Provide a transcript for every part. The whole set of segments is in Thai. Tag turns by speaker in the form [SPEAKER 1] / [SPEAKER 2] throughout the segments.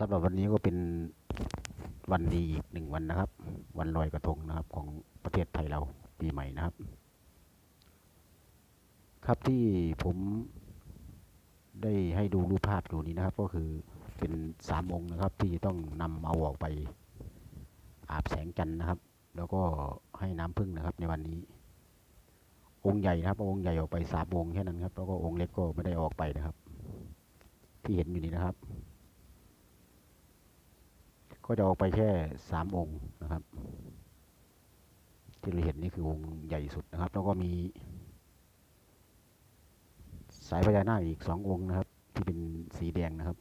[SPEAKER 1] สำหรับวันนี้ก็เป็นวันดีอีกหนึ่งวันนะครับ วันลอยกระทงนะครับของประเทศไทยเราปีใหม่นะครับ ครับที่ผมได้ให้ดูรูปภาพอยู่นี้นะครับ ก็คือเป็นสามองค์นะครับ ที่ต้องนำเอาออกไปอาบแสงจันทร์นะครับ แล้วก็ให้น้ำพึ่งนะครับ ในวันนี้ องค์ใหญ่นะครับองค์ใหญ่ออกไปสามองค์แค่นั้นครับ แล้วก็องค์เล็กก็ไม่ได้ออกไปนะครับ ที่เห็นอยู่นี้นะครับ ก็จะออกไปแค่สามองค์นะครับ ที่เราเห็นนี่คือองค์ใหญ่สุดนะครับ แล้วก็มี สายพญานาคอีกสององค์นะครับ ที่เป็นสีแดงนะครับ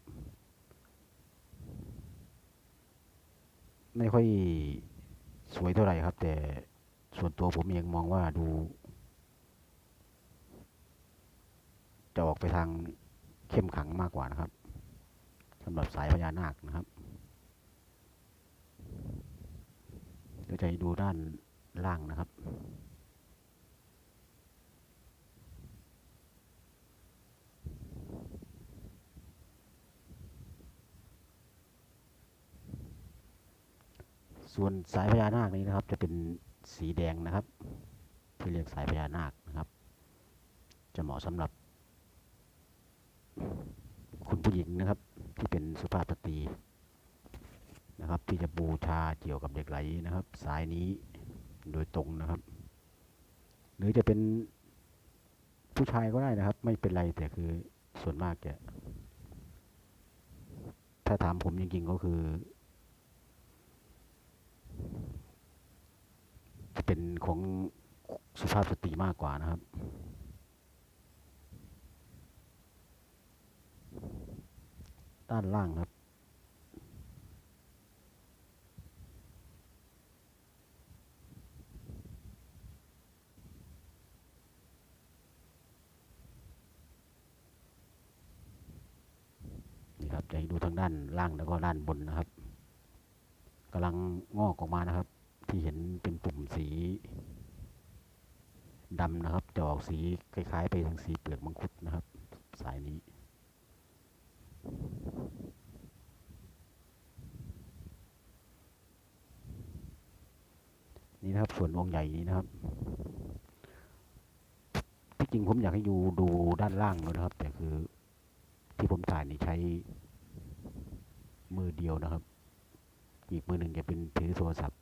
[SPEAKER 1] ไม่ค่อยสวยเท่าไหร่ครับ แต่ส่วนตัวผมเองมองว่าดู จะออกไปทางเข้มขังมากกว่านะครับสำหรับสายพญานาคนะครับ เดี๋ยวจะดูด้านล่างนะครับ ส่วนสายพญานาคนี้นะครับ จะเป็นสีแดงนะครับ ที่เรียกสายพญานาคนะครับ จะเหมาะสำหรับ คุณผู้หญิงนะครับ ที่เป็นสุภาพสตรี นะครับ ที่จะบูชาเกี่ยวกับเด็กไหลนะครับ สายนี้โดยตรงนะครับ หรือจะเป็นผู้ชายก็ได้นะครับ ไม่เป็นไรแต่คือส่วนมากจะถ้าถามผมจริงๆก็คือ เป็นของสุภาพสตรีมากกว่านะครับด้านล่างครับ ครับจะให้ดูทางด้านล่างแล้วก็ด้านบนนะครับกำลังงอกออกมานะครับ ที่เห็นเป็นปุ่มสีดำนะครับ จะออกสีคล้ายๆ ไปทางสีเปลือกมังคุดนะครับ สายนี้นี่นะครับส่วนองค์ใหญ่นี้นะครับที่จริงผมอยากให้ดูดูด้านล่างด้วยนะครับ แต่คือ ที่ผมถ่ายนี่ใช้มือเดียวนะครับ อีกมือหนึ่งจะเป็นถือโทรศัพท์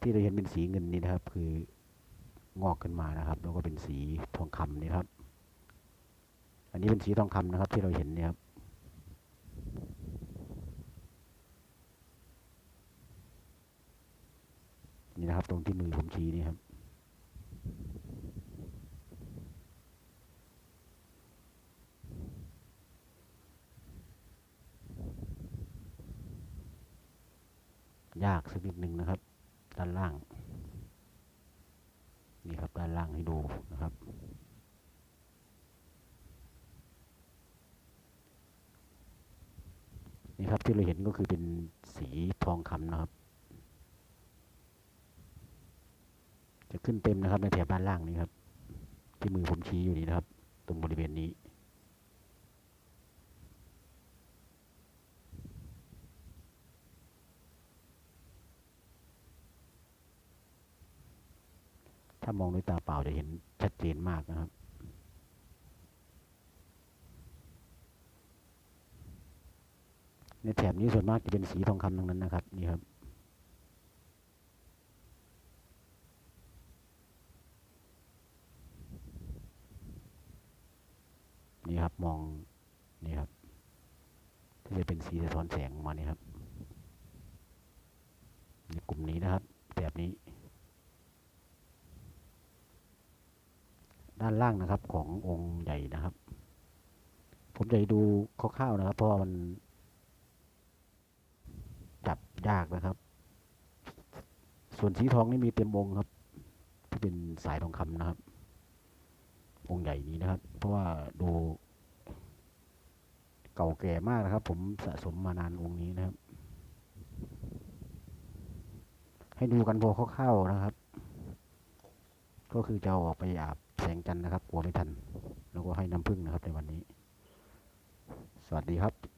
[SPEAKER 1] ที่เราเห็นเป็นสีเงินนี่นะครับ คืองอกขึ้นมานะครับ แล้วก็เป็นสีทองคำนี่ครับ อันนี้เป็นสีทองคำนะครับ ที่เราเห็นเนี่ยครับ นี่นะครับ ตรงที่มือผมชี้นี่ครับ ยากสักนิดหนึ่งนะครับ ด้านล่าง นี่ครับด้านล่างให้ดูนะครับนี่ครับที่เราเห็นก็คือเป็นสีทองคำนะครับ จะ ขึ้นเต็มนะครับ ในแถบด้านล่างนี้ครับ ที่มือผมชี้อยู่นี้นะครับ ตรงบริเวณนี้ ถ้ามองด้วยตาเปล่าจะเห็นชัดเจนมากนะครับในแถบนี้ส่วนมากจะเป็นสีทองคำทั้งนั้นนะครับนี่ครับ ครับ มองนี่ครับที่จะเป็นสีสะท้อนแสงมานี่ครับในกลุ่มนี้นะครับแถบนี้ ด้านล่างนะครับขององค์ใหญ่นะครับ ผมจะดูคร่าวๆนะครับ เพราะมันจับยากนะครับ ส่วนสีทองนี่มีเต็มองครับ ที่เป็นสายทองคำนะครับ องค์ใหญ่นี้นะครับ เพราะว่าดู เก่าแก่มากนะครับ ผมสะสมมานานองค์นี้นะครับ ให้ดูกันพอคร่าวๆนะครับ ก็คือจะออกไปอาบแสงจันทร์นะครับ กลัวไม่ทัน แล้วก็ให้น้ำพึ่งนะครับในวันนี้ สวัสดีครับ